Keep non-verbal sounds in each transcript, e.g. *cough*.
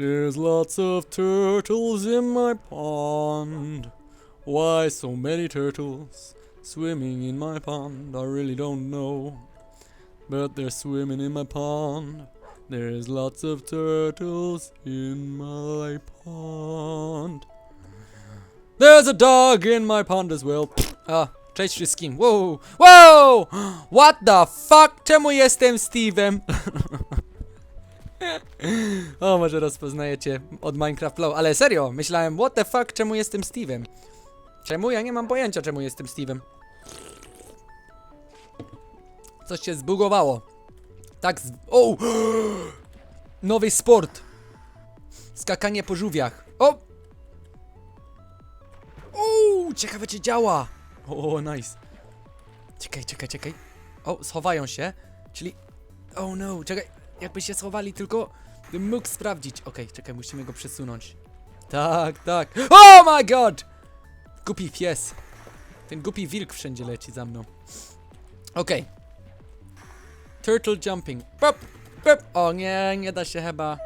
There's lots of turtles in my pond. Why so many turtles swimming in my pond? I really don't know. But they're swimming in my pond. There's lots of turtles in my pond. There's a dog in my pond as well. A, cześć wszystkim. Wow, wow! What the fuck? Czemu jestem Steve'em? *laughs* *laughs* o, może rozpoznajecie od Minecraft Low, ale serio, myślałem, what the fuck, czemu jestem Steve'em? Czemu? Ja nie mam pojęcia, czemu jestem Steve'em. Coś się zbugowało. Tak z... O! *gasps* Nowy sport! Skakanie po żółwiach. O! Uuu, ciekawe czy działa. O, nice. Czekaj, czekaj, czekaj. O, schowają się. Czyli... Oh no, czekaj. Jakby się schowali, tylko mógł sprawdzić. Okej, czekaj, musimy go przesunąć. Tak, tak. Oh my god! Głupi pies. Ten głupi wilk wszędzie leci za mną. Okej. Turtle jumping. Pop, pop. O nie, nie da się chyba.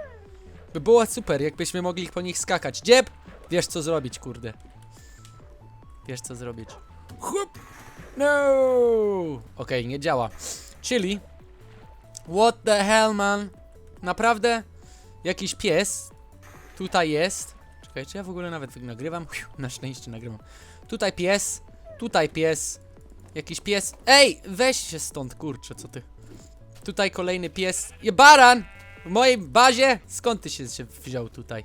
By było super, jakbyśmy mogli po nich skakać. Dzieb! Wiesz co zrobić, kurde. Wiesz co zrobić. Chłop! No! Okej, nie działa. Czyli... What the hell, man? Naprawdę? Jakiś pies tutaj jest. Czekaj, czy ja w ogóle nawet nagrywam? Na szczęście nagrywam. Tutaj pies, tutaj pies. Jakiś pies. Ej, weź się stąd, kurczę, co ty? Tutaj kolejny pies. Je baran! W mojej bazie? Skąd ty się, się wziął tutaj?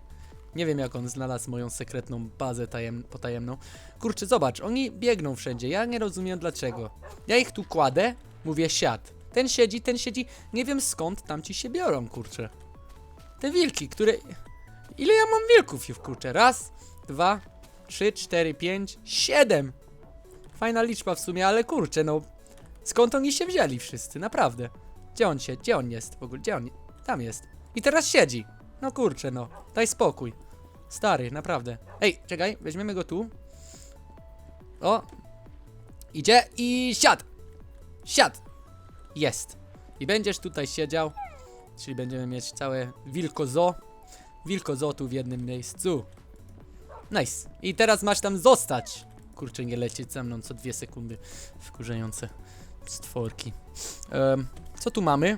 Nie wiem jak on znalazł moją sekretną bazę tajem, potajemną. Kurczę, zobacz, oni biegną wszędzie. Ja nie rozumiem dlaczego. Ja ich tu kładę, mówię siad. Ten siedzi, ten siedzi. Nie wiem skąd tamci się biorą, kurczę. Te wilki, które... Ile ja mam wilków już, kurczę? Raz, dwa, trzy, cztery, pięć, siedem. Fajna liczba w sumie, ale kurczę, no... Skąd oni się wzięli wszyscy, naprawdę? Gdzie on się, gdzie on jest w ogóle? Gdzie on? Tam jest. I teraz siedzi. No kurczę, no. Daj spokój. Stary, naprawdę. Ej, czekaj, weźmiemy go tu. O. Idzie i siad. Siad. Jest. I będziesz tutaj siedział. Czyli będziemy mieć całe wilko zo. Wilko zo tu w jednym miejscu. Nice. I teraz masz tam zostać. Kurczę, nie lecieć za mną co dwie sekundy. Wkurzające stworki. Em, co tu mamy?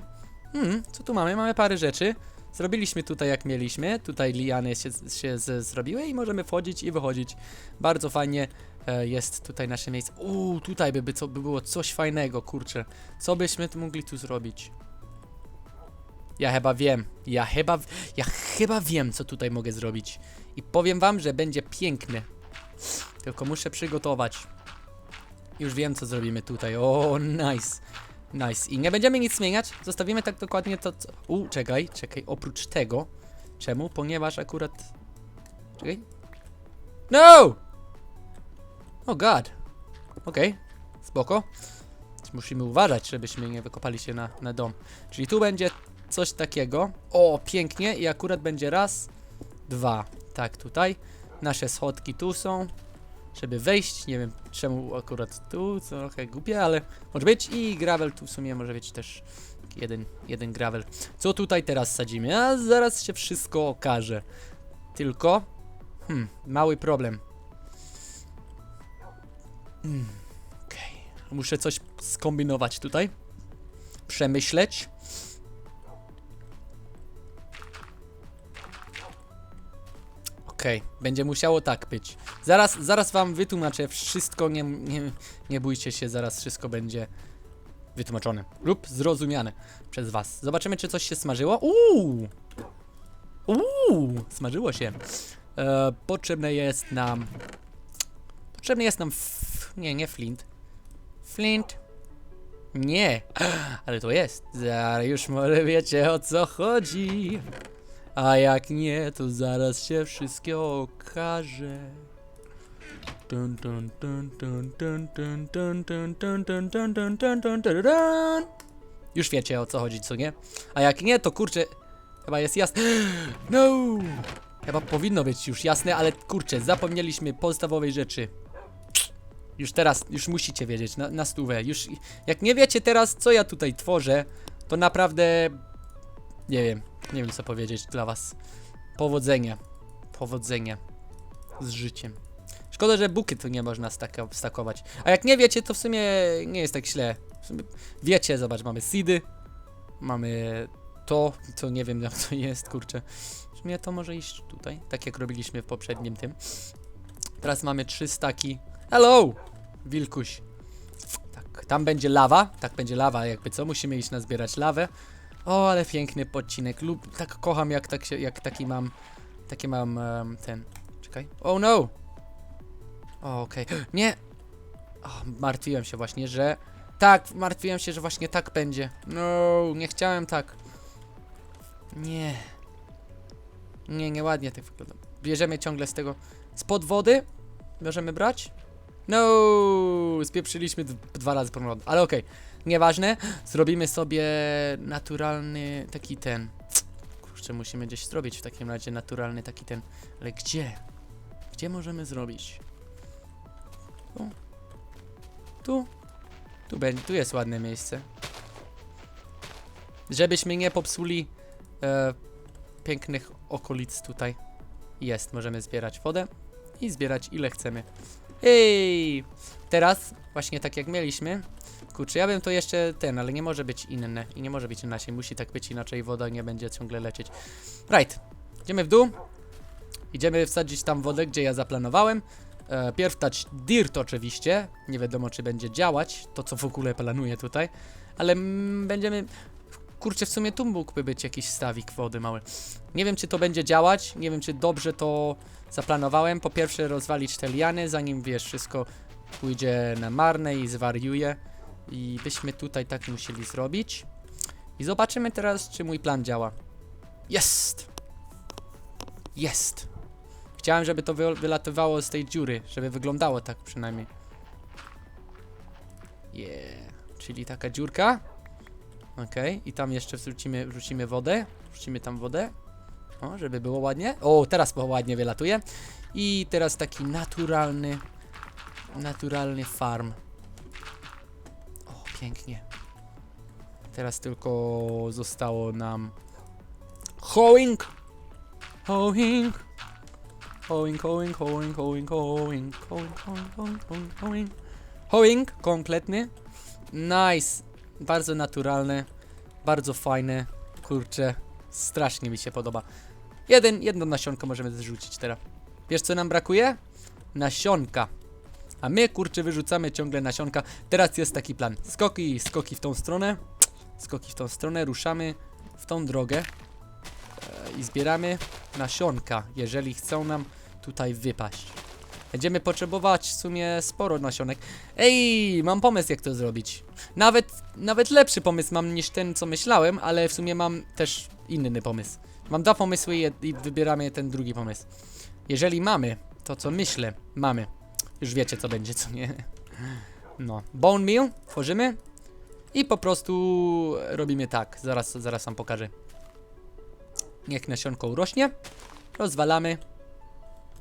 Hmm, co tu mamy? Mamy parę rzeczy. Zrobiliśmy tutaj jak mieliśmy. Tutaj liany się, się z, zrobiły i możemy wchodzić i wychodzić. Bardzo fajnie jest tutaj nasze miejsce. Uuu, tutaj by, by, co, by było coś fajnego, kurczę. Co byśmy tu mogli tu zrobić? Ja chyba wiem. Ja chyba, ja chyba wiem, co tutaj mogę zrobić. I powiem wam, że będzie piękne. Tylko muszę przygotować. Już wiem, co zrobimy tutaj. O, nice. Nice. I nie będziemy nic zmieniać. Zostawimy tak dokładnie to, co... U, czekaj, czekaj. Oprócz tego. Czemu? Ponieważ akurat... Czekaj. No! Oh god. Okej. Spoko. Musimy uważać, żebyśmy nie wykopali się na, na dom. Czyli tu będzie coś takiego. O, pięknie. I akurat będzie raz, dwa. Tak, tutaj. Nasze schodki tu są. Żeby wejść. Nie wiem czemu akurat tu. Trochę głupie, ale może być. I gravel tu w sumie może być też jeden, jeden gravel. Co tutaj teraz sadzimy? A zaraz się wszystko okaże. Tylko. Hmm, mały problem. Okej. Muszę coś skombinować tutaj. Przemyśleć. Okej, będzie musiało tak być. Zaraz, zaraz wam wytłumaczę wszystko, nie, nie, nie bójcie się, zaraz wszystko będzie wytłumaczone lub zrozumiane przez was. Zobaczymy, czy coś się smażyło. Uuu! Uuu! Smażyło się. E, potrzebne jest nam... Potrzebny jest nam... Nie, nie flint. Flint. Nie, ale to jest. Zaraz już może wiecie o co chodzi. A jak nie, to zaraz się wszystko okaże. Dun, dun, dun, dun, dun, dun, dun, dun, dun, dun, dun, dun, dun, dun. Już wiecie o co chodzi, co nie? A jak nie, to kurczę, chyba jest jasne. No! Chyba powinno być już jasne, ale kurczę, zapomnieliśmy podstawowej rzeczy. Już teraz, już musicie wiedzieć, na, na stówę. Już, jak nie wiecie teraz, co ja tutaj tworzę, to naprawdę, nie wiem, nie wiem co powiedzieć dla was. Powodzenia. Powodzenia. Z życiem. Szkoda, że buky tu nie można stakować. A jak nie wiecie, to w sumie nie jest tak źle. Wiecie, zobacz, mamy seedy, mamy to, co nie wiem to jest, kurczę. W sumie to może iść tutaj, tak jak robiliśmy w poprzednim tym. Teraz mamy trzy staki. Hello! Wilkuś. Tak, tam będzie lawa, tak będzie lawa, jakby co, musimy iść nazbierać lawę. O, ale piękny podcinek, lub tak kocham jak, tak się, jak taki mam, takie mam em, ten, czekaj, oh no! O, okej, *gasps* nie! O, martwiłem się właśnie, że, tak, martwiłem się, że właśnie tak będzie. No, nie chciałem tak. Nie. Nie, nieładnie tak wygląda. Bierzemy ciągle z tego, spod wody, możemy brać? No, spieprzyliśmy dwa razy prąd, ale okej, nieważne. Zrobimy sobie naturalny taki ten. Kurczę, musimy gdzieś zrobić w takim razie naturalny taki ten. Ale gdzie? Gdzie możemy zrobić? Tu? Tu? Tu będzie, tu jest ładne miejsce. Żebyśmy nie popsuli e, pięknych okolic tutaj. Jest, możemy zbierać wodę i zbierać ile chcemy. Ej! Teraz, właśnie tak jak mieliśmy, kurczę, ja bym to jeszcze ten, ale nie może być inne i nie może być inaczej, musi tak być inaczej, woda nie będzie ciągle lecieć. Right, idziemy w dół, idziemy wsadzić tam wodę, gdzie ja zaplanowałem. E, pierw dać dirt oczywiście, nie wiadomo czy będzie działać, to co w ogóle planuję tutaj, ale mm, będziemy, kurczę, w sumie tu mógłby być jakiś stawik wody mały. Nie wiem czy to będzie działać, nie wiem czy dobrze to zaplanowałem. Po pierwsze rozwalić te liany, zanim wiesz, wszystko pójdzie na marne i zwariuje. I byśmy tutaj tak musieli zrobić. I zobaczymy teraz, czy mój plan działa. Jest! Jest! Chciałem, żeby to wy wylatywało z tej dziury, żeby wyglądało tak przynajmniej. Yeah. Czyli taka dziurka. Okej, i tam jeszcze wrzucimy, wrzucimy wodę. Wrzucimy tam wodę. O, żeby było ładnie. O, teraz było ładnie wylatuje. I teraz taki naturalny, naturalny farm. O, pięknie. Teraz tylko zostało nam hoeing. Hoeing. Hoeing, hoeing, hoeing, hoeing, hoeing, hoeing, hoeing, hoeing, hoeing, hoeing. Hoeing, kompletny. Nice. Bardzo naturalne. Bardzo fajne. Kurczę. Strasznie mi się podoba. Jeden, jedno nasionko możemy zrzucić teraz. Wiesz co nam brakuje? Nasionka. A my kurczę wyrzucamy ciągle nasionka. Teraz jest taki plan. Skoki, skoki w tą stronę. Skoki w tą stronę, ruszamy w tą drogę. E, I zbieramy nasionka, jeżeli chcą nam tutaj wypaść. Będziemy potrzebować w sumie sporo nasionek. Ej, mam pomysł jak to zrobić. Nawet, nawet lepszy pomysł mam niż ten co myślałem, ale w sumie mam też inny pomysł. Mam dwa pomysły i, wybieramy ten drugi pomysł. Jeżeli mamy to, co myślę, mamy. Już wiecie, co będzie, co nie. No. Bone meal tworzymy i po prostu robimy tak. Zaraz, zaraz wam pokażę. Niech nasionko urośnie. Rozwalamy.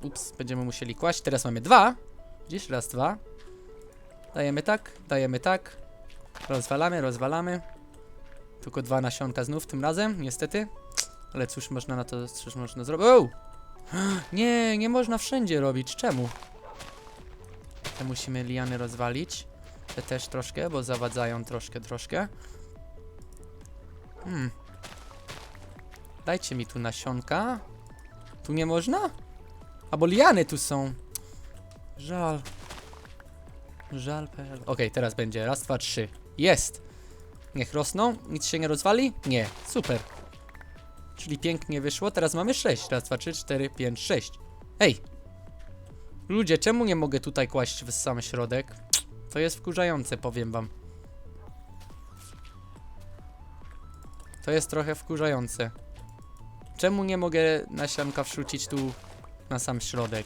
Ups, będziemy musieli kłaść. Teraz mamy dwa. Widzisz? Raz, dwa. Dajemy tak, dajemy tak. Rozwalamy, rozwalamy. Tylko dwa nasionka znów tym razem, niestety. Ale cóż można na to, cóż można zrobić? O! *gasps* Nie, nie można wszędzie robić. Czemu? Te musimy liany rozwalić. Te też troszkę, bo zawadzają troszkę, troszkę. Hmm. Dajcie mi tu nasionka. Tu nie można? A bo liany tu są. Żal. Żal. Okej, teraz będzie. Raz, dwa, trzy. Jest. Niech rosną. Nic się nie rozwali? Nie. Super. Czyli pięknie wyszło. Teraz mamy 6. Raz, dwa, trzy, cztery, pięć, sześć. Ej! Ludzie, czemu nie mogę tutaj kłaść w sam środek? To jest wkurzające, powiem wam. To jest trochę wkurzające. Czemu nie mogę nasionka wrzucić tu na sam środek?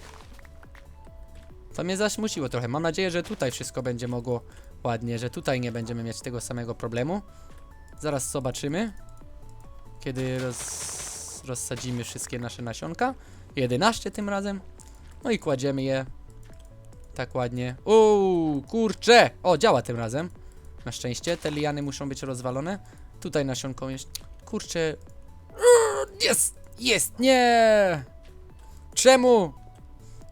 To mnie zaśmuciło trochę. Mam nadzieję, że tutaj wszystko będzie mogło ładnie, że tutaj nie będziemy mieć tego samego problemu. Zaraz zobaczymy kiedy roz, rozsadzimy wszystkie nasze nasionka. 11 tym razem. No i kładziemy je tak ładnie. Uuu, kurcze! O, działa tym razem. Na szczęście te liany muszą być rozwalone. Tutaj nasionką jest. Kurczę. Jest! Jest! Nie! Czemu?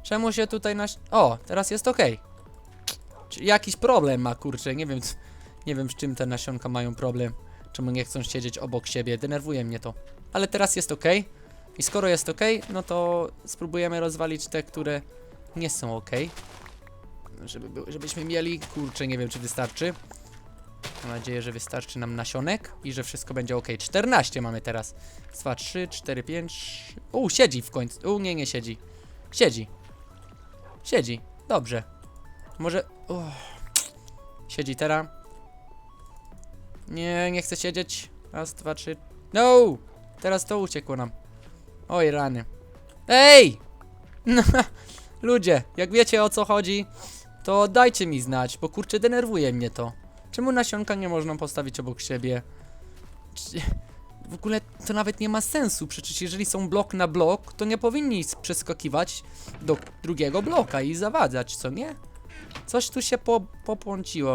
Czemu się tutaj naś... O, teraz jest ok. Czy jakiś problem ma, kurczę, nie wiem, nie wiem z czym te nasionka mają problem. Czemu nie chcą siedzieć obok siebie, denerwuje mnie to. Ale teraz jest ok. I skoro jest ok, no to spróbujemy rozwalić te, które nie są ok. Żeby, żebyśmy mieli, kurczę, nie wiem czy wystarczy. Mam nadzieję, że wystarczy nam nasionek i że wszystko będzie ok. 14 mamy teraz. 2, 3, 4, 5. U, siedzi w końcu. U, nie, nie siedzi. Siedzi. Siedzi. Dobrze. Może. Uff. Siedzi teraz. Nie, nie chcę siedzieć. Raz, dwa, trzy. No! Teraz to uciekło nam. Oj, rany. Ej! *laughs* Ludzie, jak wiecie o co chodzi, to dajcie mi znać, bo kurczę, denerwuje mnie to. Czemu nasionka nie można postawić obok siebie? W ogóle to nawet nie ma sensu, przecież jeżeli są blok na blok, to nie powinni przeskakiwać do drugiego bloka i zawadzać, co nie? Coś tu się po,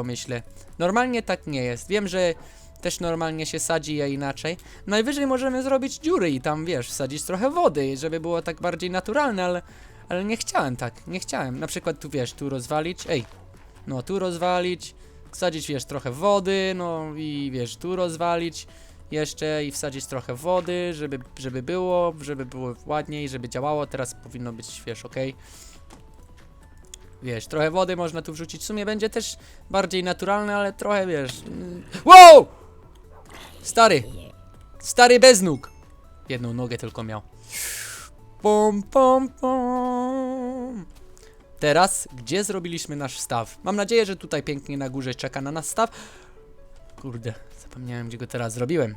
myślę. Normalnie tak nie jest. Wiem, że też normalnie się sadzi je inaczej. Najwyżej możemy zrobić dziury i tam, wiesz, wsadzić trochę wody, żeby było tak bardziej naturalne, ale, ale nie chciałem tak, nie chciałem. Na przykład tu, wiesz, tu rozwalić, ej, no tu rozwalić, wsadzić, wiesz, trochę wody, no i wiesz, tu rozwalić jeszcze i wsadzić trochę wody, żeby, żeby było, żeby było ładniej, żeby działało. Teraz powinno być, wiesz, ok. Wiesz, trochę wody można tu wrzucić. W sumie będzie też bardziej naturalne, ale trochę, wiesz... mm. Wow! Stary! Stary bez nóg! Jedną nogę tylko miał. Pom, pom, pom. Teraz, gdzie zrobiliśmy nasz staw? Mam nadzieję, że tutaj pięknie na górze czeka na nas staw. Kurde, zapomniałem, gdzie go teraz zrobiłem.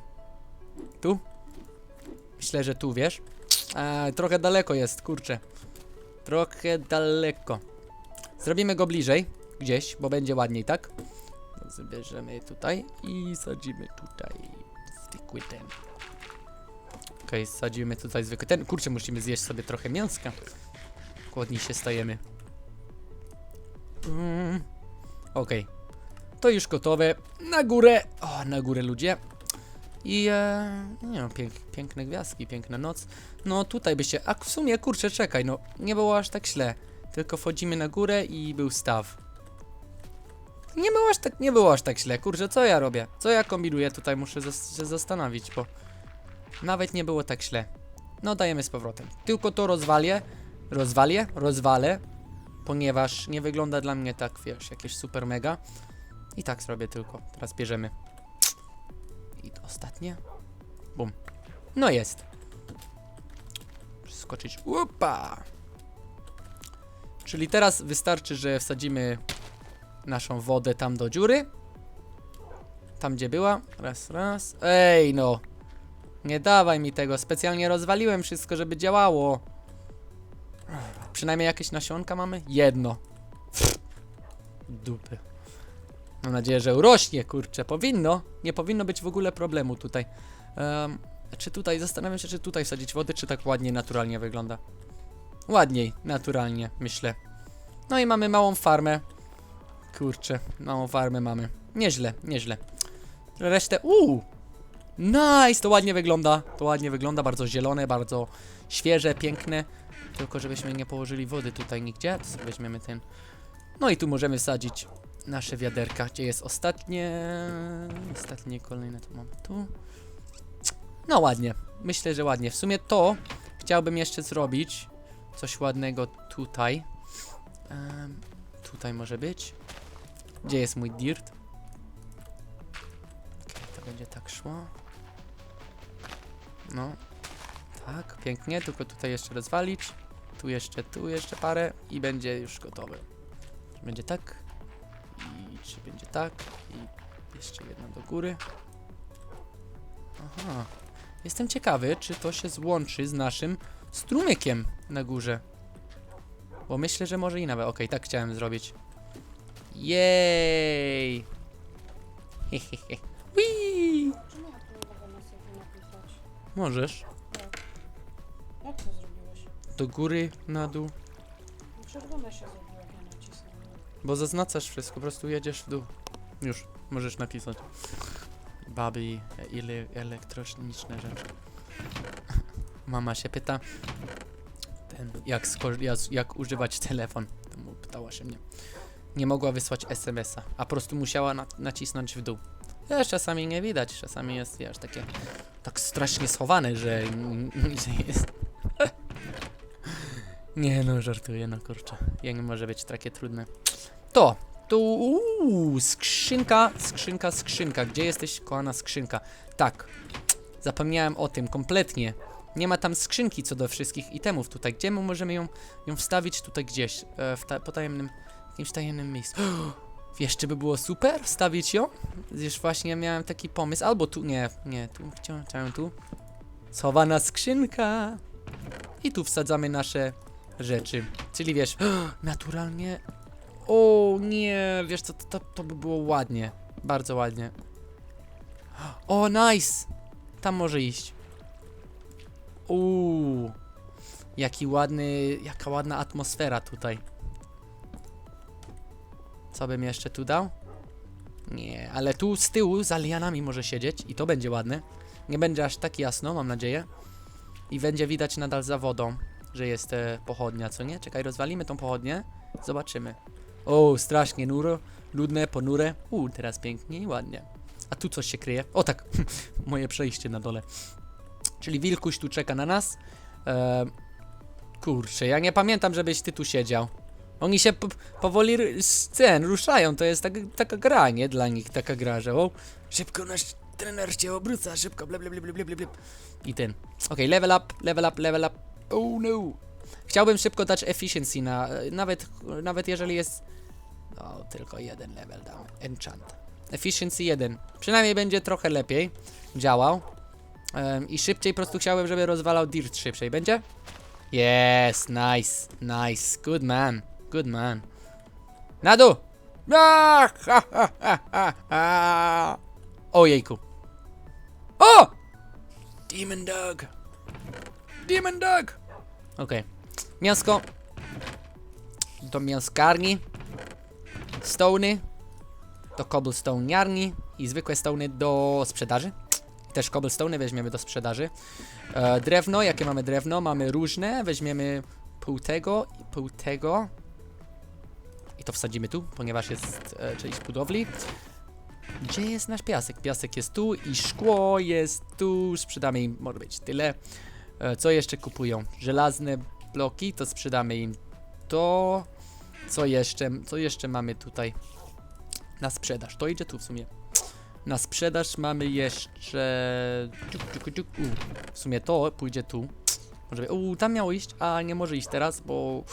Tu? Myślę, że tu, wiesz? A, trochę daleko jest, kurczę. Trochę daleko. Zrobimy go bliżej, gdzieś, bo będzie ładniej, tak? Zabierzemy tutaj i sadzimy tutaj zwykły ten. Okej, sadzimy tutaj zwykły ten. Kurczę, musimy zjeść sobie trochę mięska. Głodni się stajemy. Mm. Okej. To już gotowe. Na górę. O, na górę ludzie. I e, nie wiem, pięk, piękne gwiazdki, piękna noc. No tutaj by się. A w sumie kurczę, czekaj, no nie było aż tak źle. Tylko wchodzimy na górę i był staw. Nie było aż tak, nie było aż tak źle. Kurczę, co ja robię? Co ja kombinuję? Tutaj muszę zas- się zastanowić, bo nawet nie było tak źle. No dajemy z powrotem. Tylko to rozwalię, rozwalię, rozwalę, ponieważ nie wygląda dla mnie tak, wiesz, jakieś super mega. I tak zrobię tylko. Teraz bierzemy. I ostatnie. Bum. No jest. Skoczyć. Upa! Czyli teraz wystarczy, że wsadzimy naszą wodę tam do dziury. Tam gdzie była. Raz, raz. Ej no. Nie dawaj mi tego. Specjalnie rozwaliłem wszystko, żeby działało. Przynajmniej jakieś nasionka mamy? Jedno. Dupy. Mam nadzieję, że urośnie, kurczę. Powinno. Nie powinno być w ogóle problemu tutaj. Em, czy tutaj, zastanawiam się, czy tutaj wsadzić wody, czy tak ładnie, naturalnie wygląda. Ładniej, naturalnie, myślę. No i mamy małą farmę. Kurczę, małą farmę mamy. Nieźle, nieźle. Resztę, uuu! Nice, to ładnie wygląda. To ładnie wygląda, bardzo zielone, bardzo świeże, piękne. Tylko żebyśmy nie położyli wody tutaj nigdzie, to sobie weźmiemy ten. No i tu możemy wsadzić nasze wiaderka. Gdzie jest ostatnie? Ostatnie, kolejne to mamy tu. No ładnie. Myślę, że ładnie. W sumie to chciałbym jeszcze zrobić coś ładnego tutaj. Em, tutaj może być. Gdzie jest mój dirt? Okej, to będzie tak szło. No. Tak, pięknie, tylko tutaj jeszcze rozwalić. Tu jeszcze, tu jeszcze parę i będzie już gotowe. Czy będzie tak? I czy będzie tak? I jeszcze jedno do góry. Aha. Jestem ciekawy, czy to się złączy z naszym strumykiem na górze. Bo myślę, że może i nawet. Okej, tak chciałem zrobić. Jej! *laughs* Hehehe. Whee! Do góry, na dół. Czerwone się zrobiło, jak ja nacisnąłem. Bo zaznaczasz wszystko, po prostu jedziesz w dół. Już, możesz napisać. Baby, ile elektroniczne rzeczy. Mama się pyta, ten, jak, jak, jak używać telefon. To mu pytała się mnie. Nie mogła wysłać SMS-a, a po prostu musiała na- nacisnąć w dół. Wiesz, czasami nie widać, czasami jest, wiesz, takie tak strasznie schowane, że, *laughs* że jest... nie no, żartuję, no kurczę. Jak może być takie trudne. To, tu, uuu, skrzynka, skrzynka, skrzynka. Gdzie jesteś, kochana skrzynka? Tak, zapomniałem o tym kompletnie. Nie ma tam skrzynki co do wszystkich itemów tutaj. Gdzie my możemy ją, ją wstawić? Tutaj gdzieś, e, w ta, potajemnym, jakimś tajemnym miejscu. *gasps* Wiesz, czy by było super wstawić ją? Już właśnie miałem taki pomysł. Albo tu, nie, nie, tu, chciałem, chciałem tu. Schowana skrzynka. I tu wsadzamy nasze rzeczy. Czyli wiesz, *gasps* naturalnie. O nie, wiesz co, to, to, to by było ładnie. Bardzo ładnie. *gasps* O, nice! Tam może iść. Uuu. Jaki ładny, jaka ładna atmosfera tutaj. Co bym jeszcze tu dał? Nie, ale tu z tyłu za lianami może siedzieć i to będzie ładne. Nie będzie aż tak jasno, mam nadzieję. I będzie widać nadal za wodą, że jest e, pochodnia, co nie? Czekaj, rozwalimy tą pochodnię. Zobaczymy. O, strasznie nuro, ludne, ponure. U, teraz pięknie i ładnie. A tu coś się kryje. O tak, *laughs* moje przejście na dole. Czyli Wilkuś tu czeka na nas. E, kurczę, ja nie pamiętam, żebyś ty tu siedział. Oni się po, powoli scen ruszają, to jest tak, taka gra, nie? Dla nich taka gra, że o, szybko nasz trener cię obróca, szybko, ble, ble, ble, ble, ble, ble, ble. I ten. Okej, level up, level up, level up. Oh no. Chciałbym szybko dać efficiency na, nawet, nawet jeżeli jest, o, tylko jeden level damy, enchant. Efficiency 1. Przynajmniej będzie trochę lepiej działał. Em, I szybciej po prostu chciałbym, żeby rozwalał dirt szybciej. Będzie? Yes, nice, nice. Good man, good man. Na dół! Ah, ha, ha, ha, ha, ha. Ojejku. O! Demon Dog. Demon Dog. Okej. Mięsko. Do mięskarni. Stony. Do cobblestone'niarni. I zwykłe stony do sprzedaży. Też cobblestone weźmiemy do sprzedaży. E, drewno, jakie mamy drewno? Mamy różne, weźmiemy pół tego i pół tego. I to wsadzimy tu, ponieważ jest e, część budowli. Gdzie jest nasz piasek? Piasek jest tu i szkło jest tu. Sprzedamy im, może być tyle. E, co jeszcze kupują? Żelazne bloki, to sprzedamy im to. Co jeszcze? Co jeszcze mamy tutaj? Na sprzedaż. To idzie tu w sumie. Na sprzedaż mamy jeszcze. U, w sumie to pójdzie tu. Może. U, tam miało iść, a nie może iść teraz, bo.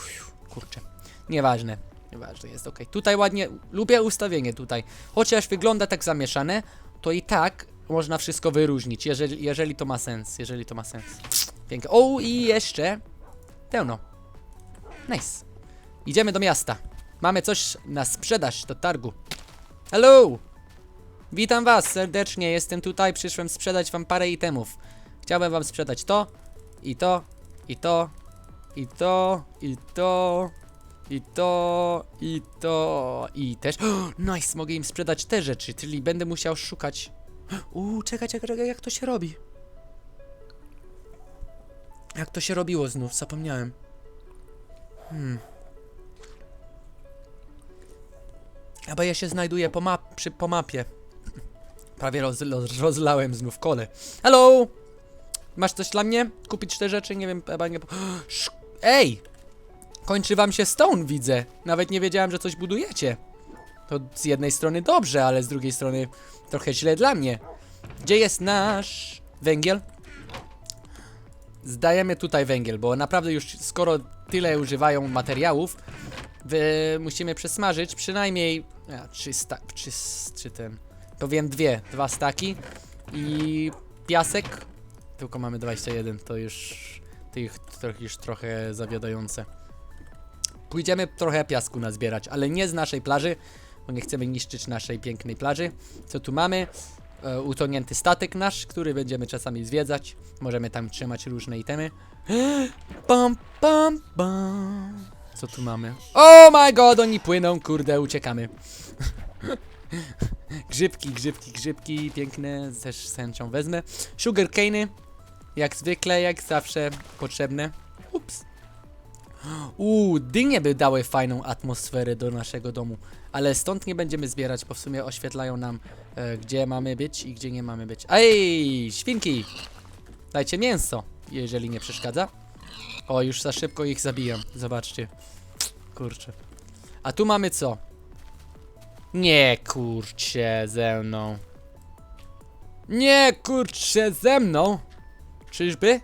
Kurczę. Nieważne. Nieważne, jest ok. Tutaj ładnie. Lubię ustawienie tutaj. Chociaż wygląda tak zamieszane, to i tak można wszystko wyróżnić, jeżeli, jeżeli to ma sens. Jeżeli to ma sens. Pięknie. O, i jeszcze. Pełno. Nice. Idziemy do miasta. Mamy coś na sprzedaż do targu. Hello! Witam was serdecznie, jestem tutaj, przyszłem sprzedać wam parę itemów. Chciałbym wam sprzedać to, i to, i to, i to, i to, i to, i to, i też... *gasps* nice, mogę im sprzedać te rzeczy, czyli będę musiał szukać... *gasps* Uuu, czekaj, czekaj, czekaj, jak to się robi? Jak to się robiło znów, zapomniałem. Hmm. Chyba ja się znajduję po, map, przy, po mapie. *laughs* Prawie roz, roz, rozlałem znów kole. Hello! Masz coś dla mnie? Kupić te rzeczy? Nie wiem, chyba nie... *gasps* Ej! Kończy wam się stone, widzę. Nawet nie wiedziałem, że coś budujecie. To z jednej strony dobrze, ale z drugiej strony trochę źle dla mnie. Gdzie jest nasz węgiel? Zdajemy tutaj węgiel, bo naprawdę już skoro tyle używają materiałów, musimy przesmażyć przynajmniej a, 300, czy, czy ten, powiem dwie, dwa staki i piasek, tylko mamy 21, to już, to to już trochę zawiadające. Pójdziemy trochę piasku nazbierać, ale nie z naszej plaży, bo nie chcemy niszczyć naszej pięknej plaży. Co tu mamy? E, utonięty statek nasz, który będziemy czasami zwiedzać. Możemy tam trzymać różne itemy. *gasps* Pam, pam, pam. Co tu mamy? Oh my god, oni płyną, kurde, uciekamy. *laughs* grzybki, grzybki, grzybki, piękne, też z chęcią wezmę. Sugarcane'y. Jak zwykle, jak zawsze potrzebne. Ups. Uuu, dynie by dały fajną atmosferę do naszego domu. Ale stąd nie będziemy zbierać, bo w sumie oświetlają nam, e, gdzie mamy być i gdzie nie mamy być. Ej, świnki! Dajcie mięso, jeżeli nie przeszkadza. O, już za szybko ich zabijam. Zobaczcie. Kurczę. A tu mamy co? Nie kurczę ze mną. Nie kurczę ze mną. Czyżby?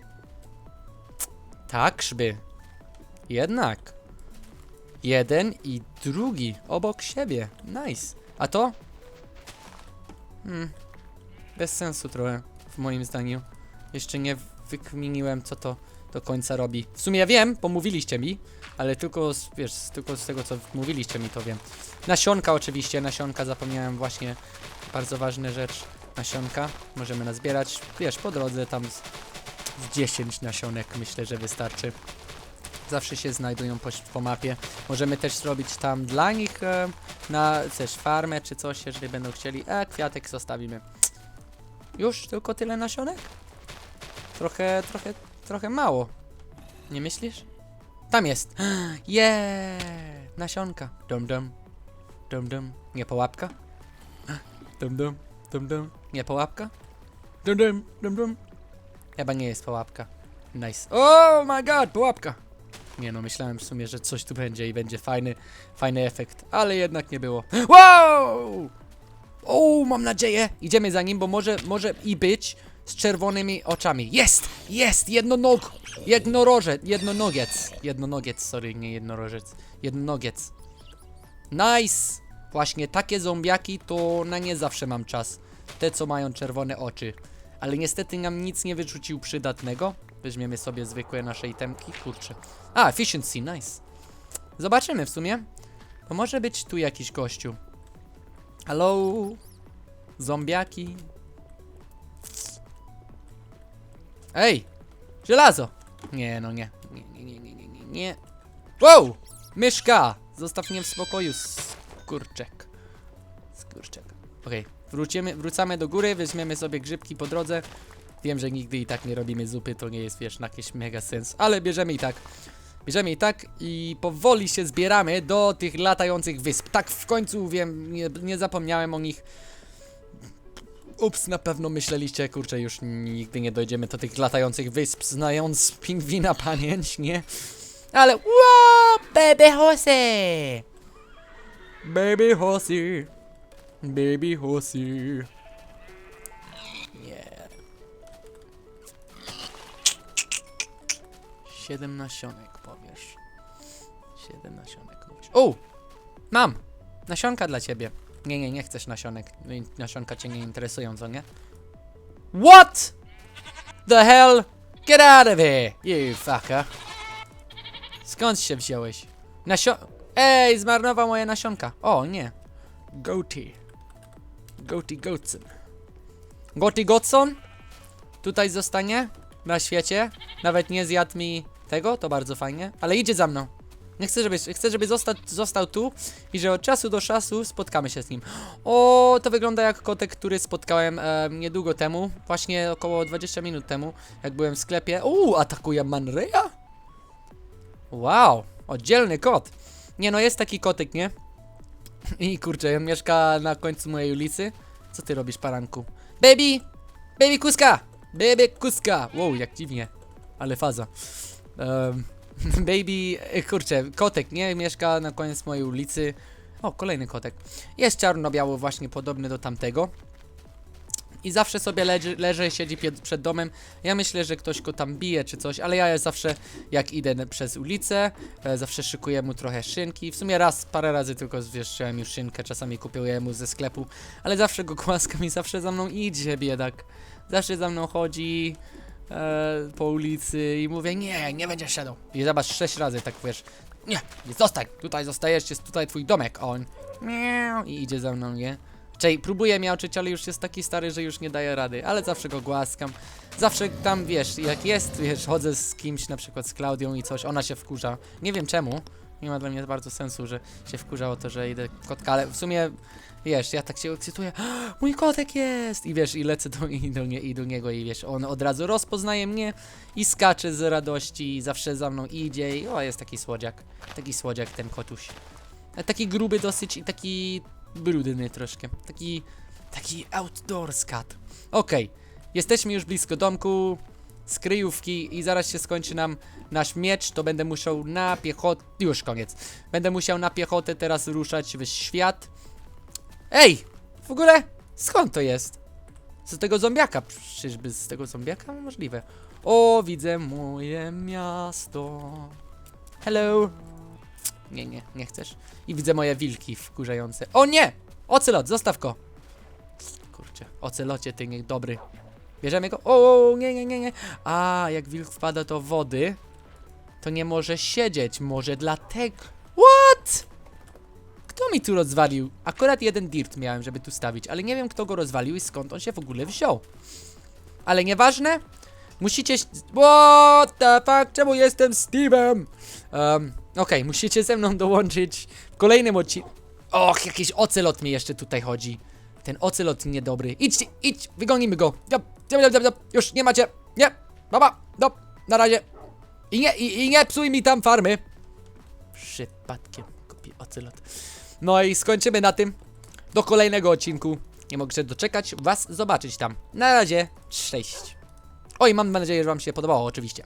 Takżby. Jednak. Jeden i drugi obok siebie. Nice. A to? Hmm. Bez sensu trochę, w moim zdaniu. Jeszcze nie wykminiłem, co to do końca robi. W sumie ja wiem, pomówiliście mi, ale tylko z, wiesz, tylko z tego, co mówiliście mi, to wiem. Nasionka oczywiście, nasionka, zapomniałem właśnie, bardzo ważna rzecz. Nasionka, możemy nazbierać, wiesz, po drodze tam z, z 10 nasionek myślę, że wystarczy. Zawsze się znajdują po, po mapie. Możemy też zrobić tam dla nich e, na też farmę czy coś, jeżeli będą chcieli. E, kwiatek zostawimy. Już tylko tyle nasionek? Trochę, trochę, trochę mało. Nie myślisz? Tam jest. *gasps* Yeah! Nasionka. Dum dum. Dum dum. Nie połapka? *gasps* Dum dum. Dum dum. Nie połapka? Dum dum. Dum dum. Chyba nie jest połapka. Nice. Oh my god, pułapka! Nie no, myślałem w sumie, że coś tu będzie i będzie fajny, fajny efekt, ale jednak nie było. Wow! O, mam nadzieję. Idziemy za nim, bo może, może i być z czerwonymi oczami. Jest! Jest! Jednonog! Jednoroże! Jednonogiec! Jednonogiec, sorry, nie jednorożec. Jednonogiec. Nice! Właśnie takie zombiaki to na nie zawsze mam czas. Te, co mają czerwone oczy. Ale niestety nam nic nie wyrzucił przydatnego. Weźmiemy sobie zwykłe nasze itemki. Kurczę. A, efficiency, nice. Zobaczymy w sumie. Bo może być tu jakiś gościu. Hello? Zombiaki? Ej! Żelazo! Nie, no nie. Nie, nie, nie, nie, nie, nie. Wow! Myszka! Zostaw mnie w spokoju, skurczek. Skurczek. Okej, wrócimy, wrócamy do góry, weźmiemy sobie grzybki po drodze. Wiem, że nigdy i tak nie robimy zupy, to nie jest, wiesz, na jakiś mega sens, ale bierzemy i tak. Bierzemy i tak i powoli się zbieramy do tych latających wysp. Tak w końcu wiem, nie, nie zapomniałem o nich. Ups, na pewno myśleliście, kurczę, już nigdy nie dojdziemy do tych latających wysp, znając pingwina *laughs* pamięć, nie? Ale, wow, baby horsey! Baby horsey, baby horsey. Siedem nasionek, powiesz. Siedem nasionek, mówisz. O! Mam! Nasionka dla ciebie. Nie, nie, nie chcesz nasionek. No Nasionka cię nie interesują, co nie? What? The hell? Get out of here, you fucker. Skąd się wziąłeś? Nasio... Ej, zmarnował moje nasionka. O, nie. Goatee. Goatee Goatson. Goatee Gotson? Tutaj zostanie? Na świecie? Nawet nie zjadł mi tego, to bardzo fajnie. Ale idzie za mną. Nie chcę, żeby, chcę, żeby został, został tu i że od czasu do czasu spotkamy się z nim. O, to wygląda jak kotek, który spotkałem e, niedługo temu. Właśnie około 20 minut temu, jak byłem w sklepie. Uuu, atakuje Manreya? Wow, oddzielny kot. Nie no, jest taki kotek, nie? I kurczę, on mieszka na końcu mojej ulicy. Co ty robisz, paranku? Baby! Baby kuska! Baby kuska! Wow, jak dziwnie. Ale faza. Em, *laughs* baby, kurczę, kotek, nie? Mieszka na koniec mojej ulicy. O, kolejny kotek. Jest czarno-biały, właśnie podobny do tamtego. I zawsze sobie leży, leży siedzi przed domem. Ja myślę, że ktoś go tam bije czy coś, ale ja zawsze, jak idę przez ulicę, e, zawsze szykuję mu trochę szynki. W sumie raz, parę razy tylko zwieszczyłem już szynkę, czasami kupiłem mu ze sklepu, ale zawsze go głaskam i zawsze za mną idzie, biedak. Zawsze za mną chodzi e, po ulicy i mówię, nie, nie będziesz szedł. I zobacz, sześć razy tak wiesz, nie, nie zostań, tutaj zostajesz, jest tutaj twój domek, on miau, i idzie za mną, nie? Czyli próbuję miauczyć, ale już jest taki stary, że już nie daje rady, ale zawsze go głaskam. Zawsze tam, wiesz, jak jest, wiesz, chodzę z kimś, na przykład z Klaudią i coś, ona się wkurza. Nie wiem czemu, Nie ma dla mnie bardzo sensu, że się wkurzało to, że idę kotka, ale w sumie, wiesz, ja tak się ekscytuję, *gasps* mój kotek jest! I wiesz, i lecę do, i do, nie, i do niego i wiesz, on od razu rozpoznaje mnie i skacze z radości zawsze za mną idzie i o, jest taki słodziak. Taki słodziak ten kotuś. E, Taki gruby dosyć i taki brudny troszkę. Taki, taki outdoors cat. Okej, jesteśmy już blisko domku, z kryjówki i zaraz się skończy nam nasz miecz, to będę musiał na piechotę, już koniec. Będę musiał na piechotę teraz ruszać w świat. Ej, w ogóle skąd to jest? Z tego zombiaka, czyżby z tego zombiaka? Możliwe. O, widzę moje miasto. Hello. Nie, nie, nie chcesz. I widzę moje wilki wkurzające. O nie! Ocelot, zostaw go. Kurczę, ocelocie ty nie dobry. Bierzemy go. O, nie, nie, nie, nie. A, jak wilk wpada do wody, to nie może siedzieć. Może dlatego. What? Kto mi tu rozwalił? Akurat jeden dirt miałem, żeby tu stawić, ale nie wiem, kto go rozwalił i skąd on się w ogóle wziął. Ale nieważne. Musicie. What the fuck? Czemu jestem Steve'em? Um, Okej, musicie ze mną dołączyć w kolejnym odcinku. Och, jakiś ocelot mi jeszcze tutaj chodzi. Ten ocelot niedobry. Idźcie, idź, wygonimy go. Jop, jop, jop, jop. Już nie macie. Nie, baba, no, na razie. I nie, i, i nie psuj mi tam farmy. Przypadkiem kupi ocelot. No i skończymy na tym. Do kolejnego odcinku. Nie mogę się doczekać was zobaczyć tam. Na razie, cześć. Oj, mam nadzieję, że wam się podobało, oczywiście.